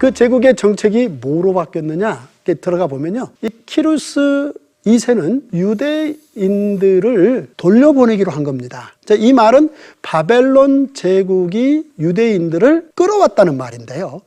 그 제국의 정책이 뭐로 바뀌었느냐? 들어가 보면요. 이 키루스 2세는 유대인들을 돌려보내기로 한 겁니다. 자, 이 말은 바벨론 제국이 유대인들을 끌어왔다는 말인데요.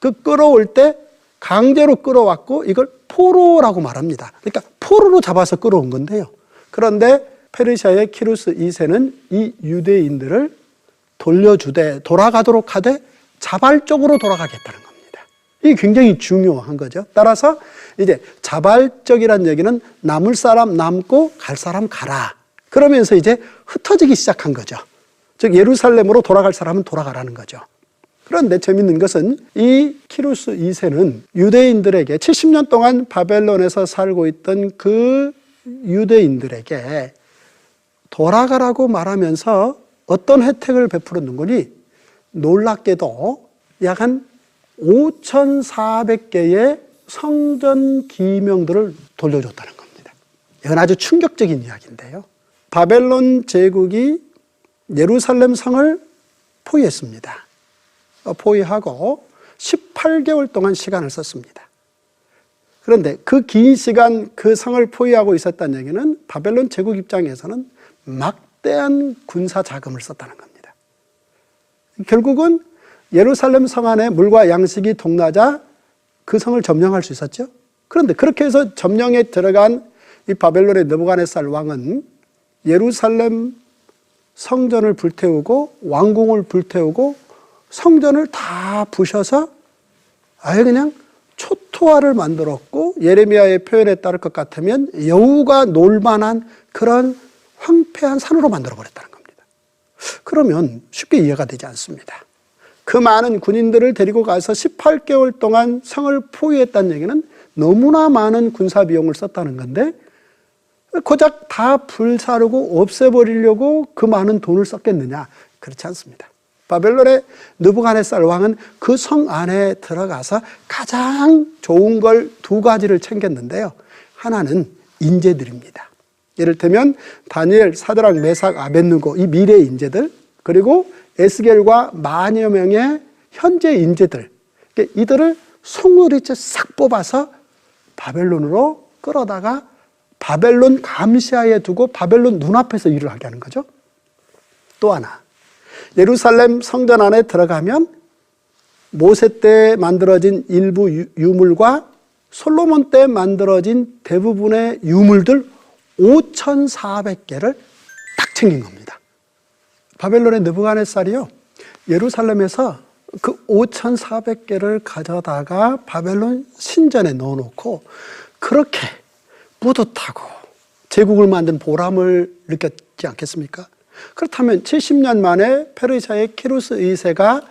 그 끌어올 때 강제로 끌어왔고 이걸 포로라고 말합니다. 그러니까 포로로 잡아서 끌어온 건데요. 그런데 페르시아의 키루스 2세는 이 유대인들을 돌려주되 돌아가도록 하되 자발적으로 돌아가겠다는 겁니다. 이게 굉장히 중요한 거죠. 따라서 이제 자발적이라는 얘기는 남을 사람 남고 갈 사람 가라. 그러면서 이제 흩어지기 시작한 거죠. 즉 예루살렘으로 돌아갈 사람은 돌아가라는 거죠. 그런데 재밌는 것은 이 키루스 2세는 유대인들에게 70년 동안 바벨론에서 살고 있던 그 유대인들에게 돌아가라고 말하면서 어떤 혜택을 베풀었는 거니 놀랍게도 약한 5,400개의 성전 기명들을 돌려줬다는 겁니다. 이건 아주 충격적인 이야기인데요. 바벨론 제국이 예루살렘 성을 포위했습니다. 어, 포위하고 18개월 동안 시간을 썼습니다. 그런데 그 긴 시간 그 성을 포위하고 있었다는 얘기는 바벨론 제국 입장에서는 막대한 군사 자금을 썼다는 겁니다. 결국은 예루살렘 성 안에 물과 양식이 동나자 그 성을 점령할 수 있었죠. 그런데 그렇게 해서 점령에 들어간 이 바벨론의 느부갓네살 왕은 예루살렘 성전을 불태우고 왕궁을 불태우고 성전을 다 부셔서 아예 그냥 초토화를 만들었고 예레미야의 표현에 따를 것 같으면 여우가 놀만한 그런 황폐한 산으로 만들어 버렸다는 겁니다. 그러면 쉽게 이해가 되지 않습니다. 그 많은 군인들을 데리고 가서 18개월 동안 성을 포위했다는 얘기는 너무나 많은 군사 비용을 썼다는 건데 고작 다 불사르고 없애버리려고 그 많은 돈을 썼겠느냐? 그렇지 않습니다. 바벨론의 느부갓네살 왕은 그 성 안에 들어가서 가장 좋은 걸 두 가지를 챙겼는데요. 하나는 인재들입니다. 예를 들면 다니엘, 사드락, 메삭, 아벤누고 이 미래 인재들 그리고 에스겔과 만여 명의 현재 인재들 이들을 송으리째 싹 뽑아서 바벨론으로 끌어다가 바벨론 감시하에 두고 바벨론 눈앞에서 일을 하게 하는 거죠. 또 하나 예루살렘 성전 안에 들어가면 모세 때 만들어진 일부 유물과 솔로몬 때 만들어진 대부분의 유물들 5,400개를 딱 챙긴 겁니다. 바벨론의 느부갓네살이요. 예루살렘에서 그 5,400개를 가져다가 바벨론 신전에 넣어놓고 그렇게 뿌듯하고 제국을 만든 보람을 느꼈지 않겠습니까? 그렇다면 70년 만에 페르시아의 키루스 2세가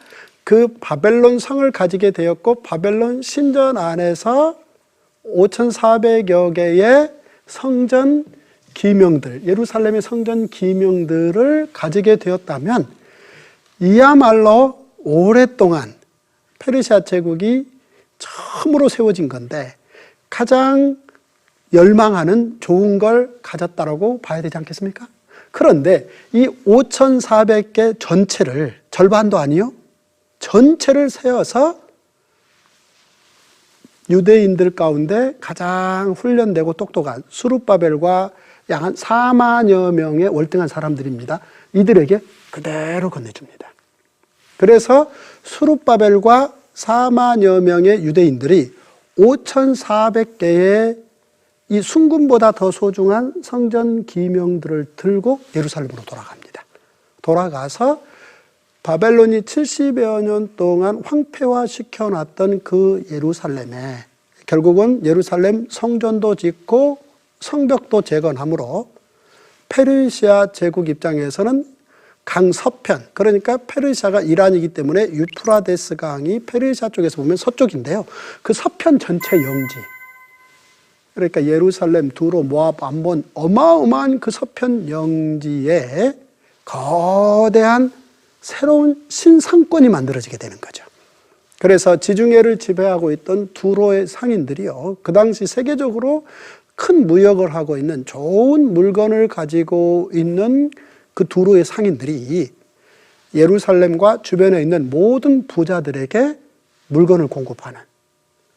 그 바벨론 성을 가지게 되었고 바벨론 신전 안에서 5,400여 개의 성전 기명들, 예루살렘의 성전 기명들을 가지게 되었다면 이야말로 오랫동안 페르시아 제국이 처음으로 세워진 건데 가장 열망하는 좋은 걸 가졌다라고 봐야 되지 않겠습니까? 그런데 이 5,400개 전체를 절반도 아니요. 전체를 세워서 유대인들 가운데 가장 훈련되고 똑똑한 수룹바벨과 약 한 4만여 명의 월등한 사람들입니다. 이들에게 그대로 건네줍니다. 그래서 수룹바벨과 4만여 명의 유대인들이 5,400개의 이 순금보다 더 소중한 성전 기명들을 들고 예루살렘으로 돌아갑니다. 돌아가서 바벨론이 70여 년 동안 황폐화 시켜놨던 그 예루살렘에 결국은 예루살렘 성전도 짓고 성벽도 재건함으로 페르시아 제국 입장에서는 강 서편 그러니까 페르시아가 이란이기 때문에 유프라데스 강이 페르시아 쪽에서 보면 서쪽인데요. 그 서편 전체 영지 그러니까 예루살렘, 두로, 모압, 암본 어마어마한 그 서편 영지에 거대한 새로운 신상권이 만들어지게 되는 거죠. 그래서 지중해를 지배하고 있던 두로의 상인들이요. 그 당시 세계적으로 큰 무역을 하고 있는 좋은 물건을 가지고 있는 그 두로의 상인들이 예루살렘과 주변에 있는 모든 부자들에게 물건을 공급하는.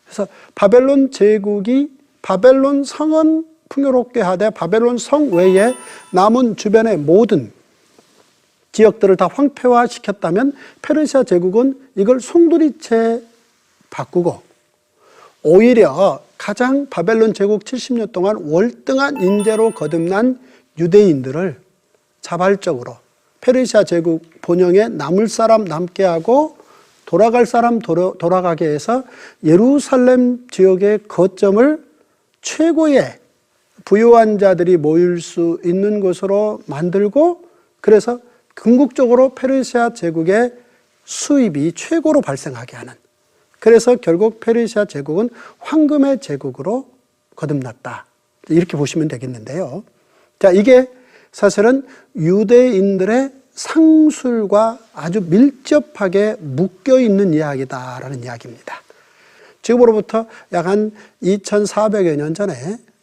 그래서 바벨론 제국이 바벨론 성은 풍요롭게 하되 바벨론 성 외에 남은 주변의 모든 지역들을 다 황폐화 시켰다면 페르시아 제국은 이걸 송두리째 바꾸고 오히려 가장 바벨론 제국 70년 동안 월등한 인재로 거듭난 유대인들을 자발적으로 페르시아 제국 본영에 남을 사람 남게 하고 돌아갈 사람 돌아 가게 해서 예루살렘 지역의 거점을 최고의 부유한 자들이 모일 수 있는 곳으로 만들고 그래서 궁극적으로 페르시아 제국의 수입이 최고로 발생하게 하는 그래서 결국 페르시아 제국은 황금의 제국으로 거듭났다. 이렇게 보시면 되겠는데요. 자, 이게 사실은 유대인들의 상술과 아주 밀접하게 묶여 있는 이야기다라는 이야기입니다. 지금으로부터 약 한 2400여 년 전에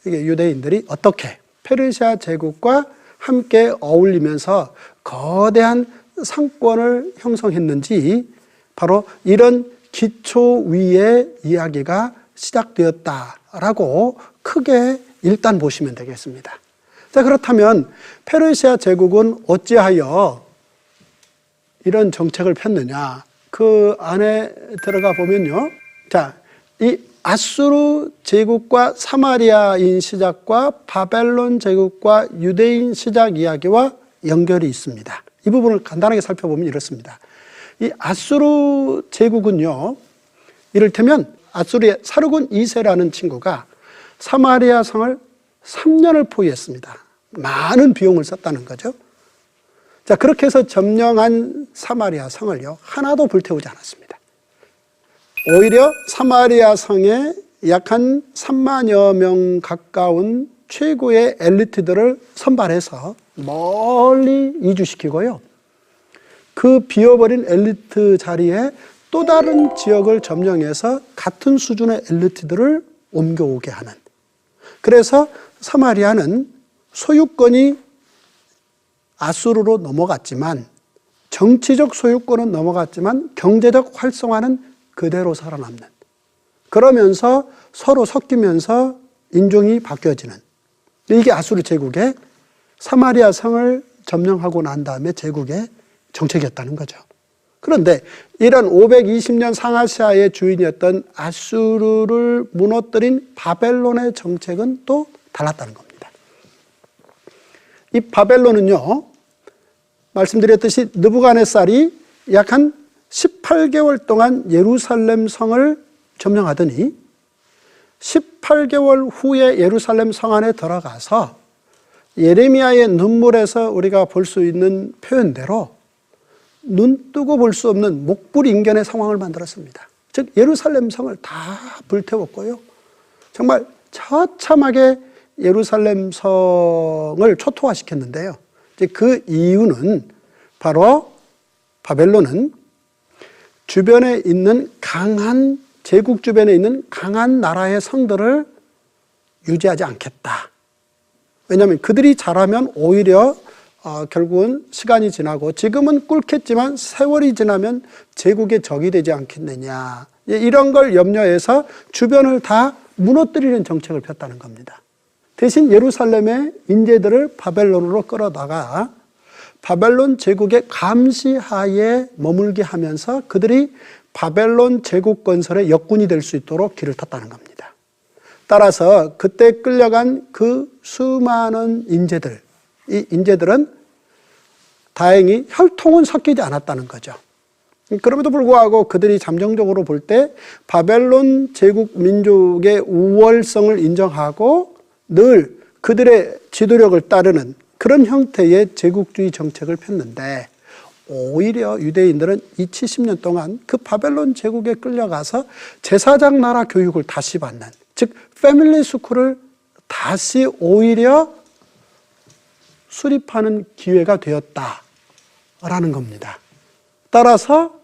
유대인들이 어떻게 페르시아 제국과 함께 어울리면서 거대한 상권을 형성했는지 바로 이런 기초 위의 이야기가 시작되었다라고 크게 일단 보시면 되겠습니다. 자, 그렇다면 페르시아 제국은 어찌하여 이런 정책을 폈느냐? 그 안에 들어가 보면요. 자, 이 아수르 제국과 사마리아인 시작과 바벨론 제국과 유대인 시작 이야기와 연결이 있습니다. 이 부분을 간단하게 살펴보면 이렇습니다. 이 아수르 제국은요, 이를테면 아수르의 사르곤 2세라는 친구가 사마리아 성을 3년을 포위했습니다. 많은 비용을 썼다는 거죠. 자, 그렇게 해서 점령한 사마리아 성을요, 하나도 불태우지 않았습니다. 오히려 사마리아 성에 약 한 3만여 명 가까운 최고의 엘리트들을 선발해서 멀리 이주시키고요. 그 비어버린 엘리트 자리에 또 다른 지역을 점령해서 같은 수준의 엘리트들을 옮겨오게 하는. 그래서 사마리아는 소유권이 아수르로 넘어갔지만 정치적 소유권은 넘어갔지만 경제적 활성화는 그대로 살아남는. 그러면서 서로 섞이면서 인종이 바뀌어지는. 이게 아수르 제국의 사마리아 성을 점령하고 난 다음에 제국의 정책이었다는 거죠. 그런데 이런 520년 상하시아의 주인이었던 아수르를 무너뜨린 바벨론의 정책은 또 달랐다는 겁니다. 이 바벨론은요, 말씀드렸듯이 느부갓네살이 약 한 18개월 동안 예루살렘 성을 점령하더니 18개월 후에 예루살렘 성 안에 들어가서 예레미야의 눈물에서 우리가 볼 수 있는 표현대로 눈 뜨고 볼 수 없는 목불인견의 상황을 만들었습니다. 즉 예루살렘 성을 다 불태웠고요. 정말 처참하게 예루살렘 성을 초토화시켰는데요. 이제 그 이유는 바로 바벨론은 주변에 있는 강한 제국 주변에 있는 강한 나라의 성들을 유지하지 않겠다. 왜냐하면 그들이 잘하면 오히려 어, 결국은 시간이 지나고 지금은 꿀겠지만 세월이 지나면 제국의 적이 되지 않겠느냐. 예, 이런 걸 염려해서 주변을 다 무너뜨리는 정책을 폈다는 겁니다. 대신 예루살렘의 인재들을 바벨론으로 끌어다가 바벨론 제국의 감시하에 머물게 하면서 그들이 바벨론 제국 건설의 역군이 될 수 있도록 길을 탔다는 겁니다. 따라서 그때 끌려간 그 수많은 인재들, 이 인재들은 다행히 혈통은 섞이지 않았다는 거죠. 그럼에도 불구하고 그들이 잠정적으로 볼 때 바벨론 제국 민족의 우월성을 인정하고 늘 그들의 지도력을 따르는 그런 형태의 제국주의 정책을 폈는데 오히려 유대인들은 이 70년 동안 그 바벨론 제국에 끌려가서 제사장 나라 교육을 다시 받는 즉 패밀리 스쿨을 다시 오히려 수립하는 기회가 되었다라는 겁니다. 따라서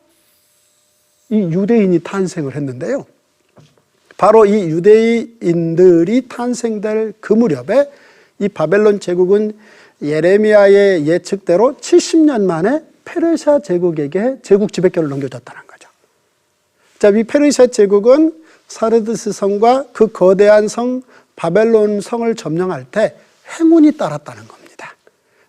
이 유대인이 탄생을 했는데요. 바로 이 유대인들이 탄생될 그 무렵에 이 바벨론 제국은 예레미야의 예측대로 70년 만에 페르시아 제국에게 제국 지배권을 넘겨줬다는 거죠. 자, 이 페르시아 제국은 사르드스 성과 그 거대한 성 바벨론 성을 점령할 때 행운이 따랐다는 겁니다.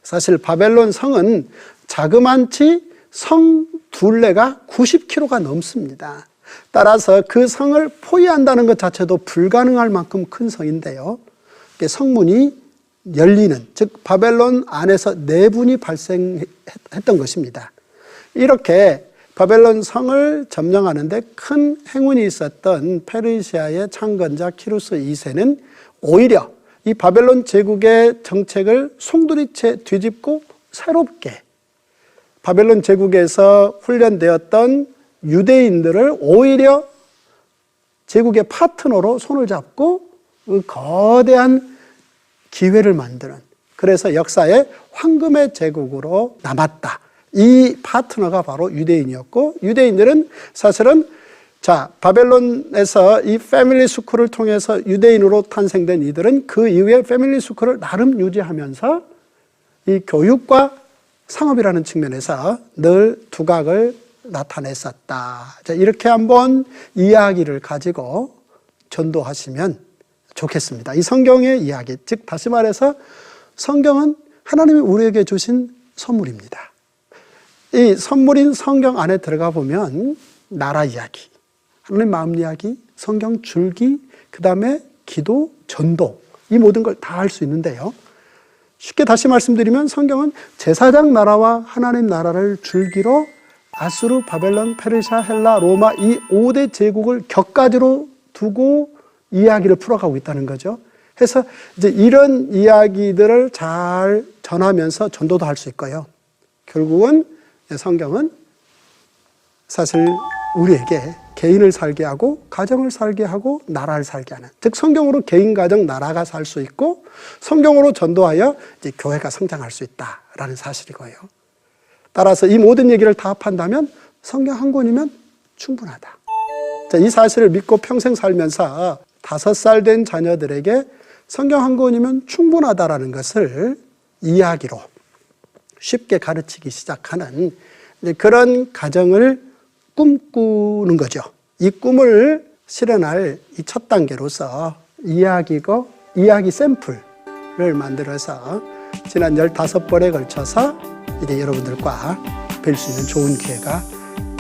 사실 바벨론 성은 자그만치 성 둘레가 90km가 넘습니다. 따라서 그 성을 포위한다는 것 자체도 불가능할 만큼 큰 성인데요. 성문이 열리는, 즉, 바벨론 안에서 내분이 발생했던 것입니다. 이렇게 바벨론 성을 점령하는데 큰 행운이 있었던 페르시아의 창건자 키루스 2세는 오히려 이 바벨론 제국의 정책을 송두리째 뒤집고 새롭게 바벨론 제국에서 훈련되었던 유대인들을 오히려 제국의 파트너로 손을 잡고 그 거대한 기회를 만드는 그래서 역사의 황금의 제국으로 남았다. 이 파트너가 바로 유대인이었고 유대인들은 사실은 자 바벨론에서 이 패밀리 스쿨을 통해서 유대인으로 탄생된 이들은 그 이후에 패밀리 스쿨을 나름 유지하면서 이 교육과 상업이라는 측면에서 늘 두각을 나타냈었다. 자, 이렇게 한번 이야기를 가지고 전도하시면 좋겠습니다. 이 성경의 이야기, 즉 다시 말해서 성경은 하나님이 우리에게 주신 선물입니다. 이 선물인 성경 안에 들어가 보면 나라 이야기, 하나님 마음 이야기, 성경 줄기, 그 다음에 기도, 전도, 이 모든 걸 다 할 수 있는데요. 쉽게 다시 말씀드리면 성경은 제사장 나라와 하나님 나라를 줄기로 아수르, 바벨론, 페르시아, 헬라, 로마 이 5대 제국을 격가지로 두고 이야기를 풀어가고 있다는 거죠. 해서 이제 이런 이야기들을 잘 전하면서 전도도 할 수 있고요. 결국은 성경은 사실 우리에게 개인을 살게 하고 가정을 살게 하고 나라를 살게 하는 즉 성경으로 개인 가정 나라가 살 수 있고 성경으로 전도하여 이제 교회가 성장할 수 있다라는 사실이고요. 따라서 이 모든 얘기를 다 합한다면 성경 한 권이면 충분하다. 자, 이 사실을 믿고 평생 살면서 다섯 살 된 자녀들에게 성경 한 권이면 충분하다라는 것을 이야기로 쉽게 가르치기 시작하는 그런 가정을 꿈꾸는 거죠. 이 꿈을 실현할 이 첫 단계로서 이야기고 이야기 샘플을 만들어서 지난 15번에 걸쳐서 이제 여러분들과 뵐 수 있는 좋은 기회가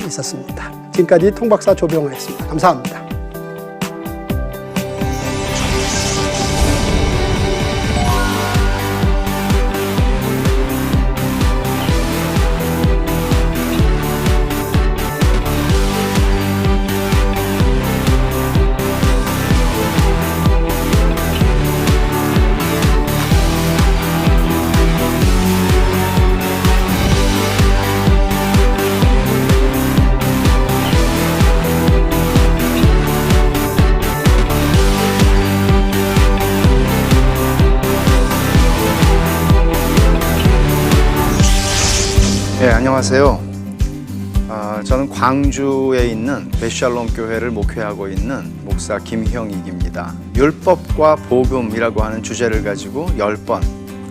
있었습니다. 지금까지 통박사 조병호였습니다. 감사합니다. 안녕하세요. 아, 저는 광주에 있는 베샬롬 교회를 목회하고 있는 목사 김형익입니다. 율법과 복음이라고 하는 주제를 가지고 10번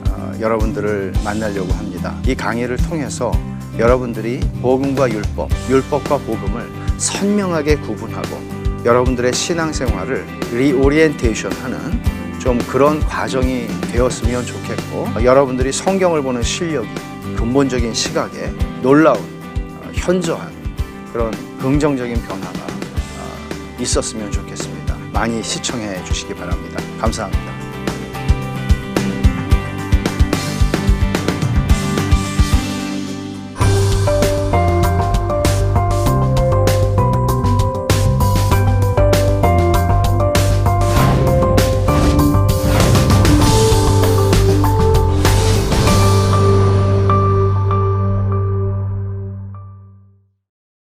아, 여러분들을 만나려고 합니다. 이 강의를 통해서 여러분들이 복음과 율법, 율법과 복음을 선명하게 구분하고 여러분들의 신앙생활을 리오리엔테이션 하는 좀 그런 과정이 되었으면 좋겠고 여러분들이 성경을 보는 실력이 근본적인 시각에 놀라운 어, 현저한 그런 긍정적인 변화가 어, 있었으면 좋겠습니다. 많이 시청해 주시기 바랍니다. 감사합니다.